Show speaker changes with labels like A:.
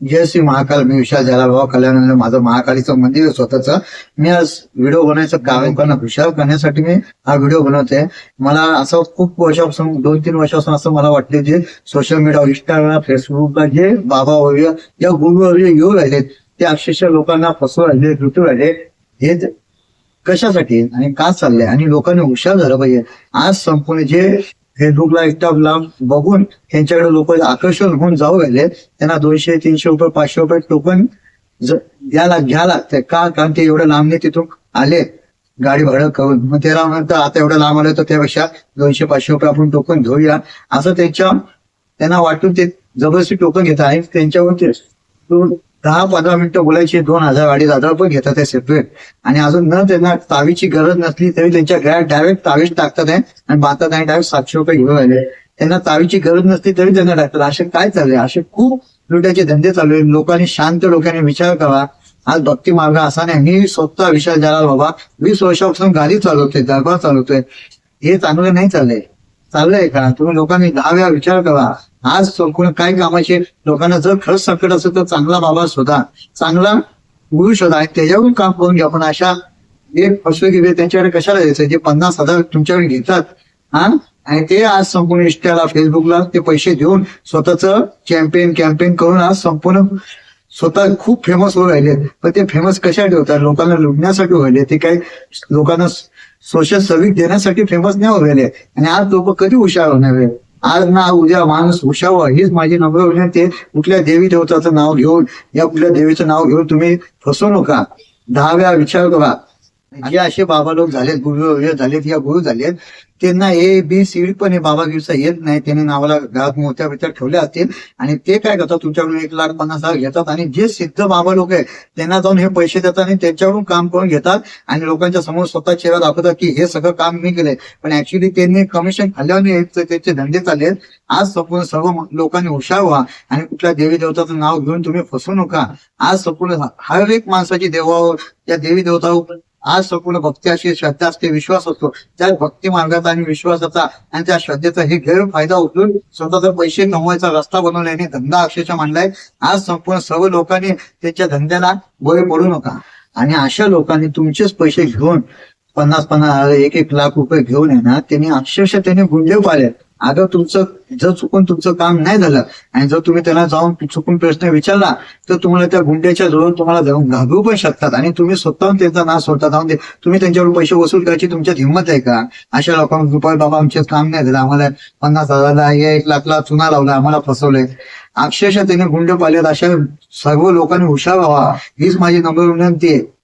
A: जय श्री महाकाल मी विशाल झाला बाबा कल्याण माझं महाकालीचं मंदिर आहे स्वतःच. मी आज व्हिडिओ बनवायचं काम लोकांना हुशार करण्यासाठी मी हा व्हिडिओ बनवते. मला असं खूप वर्षापासून दोन तीन वर्षापासून असं मला वाटलं जे सोशल मीडियावर इंस्टाग्राम फेसबुकला जे बाबा वगैरे या गुरु येऊ राहिले ते अक्षरशः लोकांना फसवू राहिले लुटू राहिले. हे कशासाठी आणि का चाललंय? आणि लोकांनी हुशार झालं पाहिजे. आज संपूर्ण जे फेसबुकला इंस्टाग्रामला बघून त्यांच्याकडे लोक आकर्षण होऊन जाऊ राहिले. त्यांना दोनशे तीनशे रुपये पाचशे रुपये टोकन ज- द्यायला घ्या लागतंय. का? कारण ते एवढं लांबने तिथून आले. गाडी भाडं करून. मग त्याला म्हणतं आता एवढं लांब आलं तर त्यापेक्षा दोनशे पाचशे रुपये आपण टोकन घेऊया. असं त्यांच्या त्यांना वाटून ते जबरदस्ती टोकन घेत आहे त्यांच्यावर ते दहा पंधरा मिनिटं बोलायची दोन हजार अडीच हजार पण घेतात सेपरेट आणि अजून न त्यांना तावीची गरज नसली तरी त्यांच्या घरात डायरेक्ट तावीच टाकतात आहे आणि बातात आणि डायरेक्ट सातशे रुपये घेऊन राहिले. त्यांना तावीची गरज नसली तरी त्यांना टाकतात असे काय चालले असे खूप लुटायचे धंदे चालू आहेत. लोकांनी शांत लोकांनी विचार करा. आज भक्ती मार्ग असा नाही. मी स्वतः विचार झाला बाबा वीस वर्षापासून गाडी चालवतोय दरबार चालवतोय. हे चांगलं नाही चाललंय. चाललंय का? तुम्ही लोकांनी दहा वेळा विचार करा. आज संपूर्ण काय कामाचे लोकांना जर खरंच संकट असेल तर चांगला बाबा शोधा. चांगला गुरु शोधा. त्याच्यावर त्याच्यावरून काम करून घ्या. पण अशा एक फसवेगिरी त्यांच्याकडे कशाला द्यायचं जे पन्नास हजार तुमच्याकडे घेतात हा? आणि ते आज संपूर्ण इंस्टाला फेसबुकला ते पैसे देऊन स्वतःच चॅम्पियन कॅम्पेन करून आज संपूर्ण स्वतः खूप फेमस होऊ राहिले. पण ते फेमस कशासाठी होतात? लोकांना लुटण्यासाठी व्हायले राहिले. ते काही लोकांना सोशल सर्व्हिस देण्यासाठी फेमस नाही होऊ राहिले. आणि आज लोक कधी हुशार होणार आहे? आज ना उद्या माणूस हुशार हीच माझी नम्र विनंती आहे कुठल्या देवी देवताचं नाव घेऊन या कुठल्या देवीचं नाव घेऊन तुम्ही फसू नका. दहा वेळा विचार करा. जे असे बाबा लोक झालेत गुरु झालेत या गुरु झालेत त्यांना ए बी सी पण हे बाबा दिवसा येत नाही. त्यांनी नावाला घरात मोठ्या बित्या ठेवल्या असतील. आणि ते काय करतात? तुमच्याकडून एक लाख पन्नास हजार घेतात. आणि जे सिद्ध बाबा लोक आहेत त्यांना जाऊन हे पैसे देतात आणि त्यांच्याकडून काम करून घेतात. आणि लोकांच्या समोर स्वतः चेहरा दाखवतात की हे सगळं काम मी केलंय. पण ऍक्च्युली त्यांनी कमिशन खाल्ल्याने त्याचे धंदे चालले आज संपूर्ण सर्व लोकांनी हुशार व्हा आणि कुठल्या देवी देवताचं नाव घेऊन तुम्ही फसू नका. आज संपूर्ण हर एक माणसाची देवावर त्या देवी देवतावर आज संपूर्ण भक्ती अशी श्रद्धा असते विश्वास असतो. त्या भक्ती मार्गाचा आणि विश्वासाचा आणि त्या श्रद्धेचा हे गैरफायदा उचलून स्वतःचा पैसे कमवायचा रस्ता बनवल्याने धंदा अक्षरशः मांडलाय. आज संपूर्ण सर्व लोकांनी त्यांच्या धंद्याला बळी पडू नका. आणि अशा लोकांनी तुमचेच पैसे घेऊन पन्नास पन्नास एक एक लाख रुपये घेऊन येणार त्यांनी अक्षरशः त्यांनी गुंडे पाहिले अगं तुमचं जर चुकून तुमचं काम नाही झालं आणि जर तुम्ही त्यांना जाऊन चुकून प्रश्न विचारला तर तुम्हाला त्या गुंड्याच्या जवळ तुम्हाला जाऊन घाबरू पण शकतात आणि तुम्ही स्वतःहून त्यांचा नाश सोडता जाऊन दे. तुम्ही त्यांच्यावर पैसे वसूल करायची तुमच्यात हिंमत आहे का? अशा लोकांना दुपारी बाबा आमचे काम नाही झालं. आम्हाला पन्नास हजारला या एक लाखला चुना लावला. आम्हाला फसवलंय. अक्षरशः त्यांनी गुंड पाहिलेत अशा सर्व लोकांनी हुशार व्हावा. हीच माझी नम्र विनंती आहे.